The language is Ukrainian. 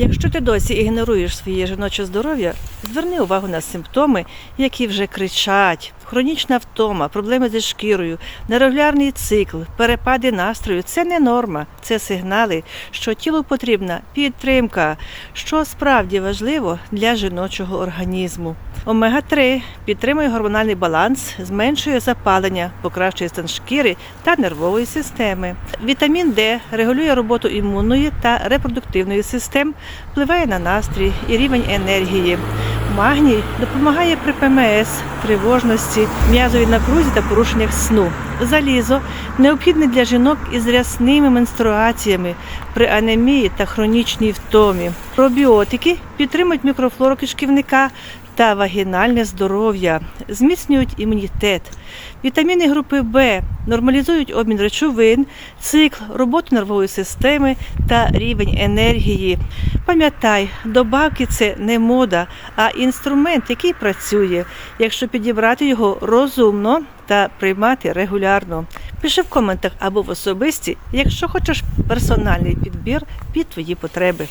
Якщо ти досі ігноруєш своє жіноче здоров'я, зверни увагу на симптоми, які вже кричать: хронічна втома, проблеми зі шкірою, нерегулярний цикл, перепади настрою це не норма, це сигнали, що тілу потрібна підтримка, що справді важливо для жіночого організму. Омега-3 підтримує гормональний баланс, зменшує запалення, покращує стан шкіри та нервової системи. Вітамін Д регулює роботу імунної та репродуктивної систем, впливає на настрій і рівень енергії. Магній допомагає при ПМС, тривожності, м'язовій напрузі та порушеннях сну. Залізо необхідне для жінок із рясними менструаціями при анемії та хронічній втомі. Пробіотики підтримують мікрофлору кишківника та вагінальне здоров'я, зміцнюють імунітет. Вітаміни групи В нормалізують обмін речовин, цикл, роботу нервової системи та рівень енергії. Пам'ятай, добавки це не мода, а інструмент, який працює, якщо підібрати його розумно та приймати регулярно. Пиши в коментах або в особисті, якщо хочеш персональний підбір під твої потреби.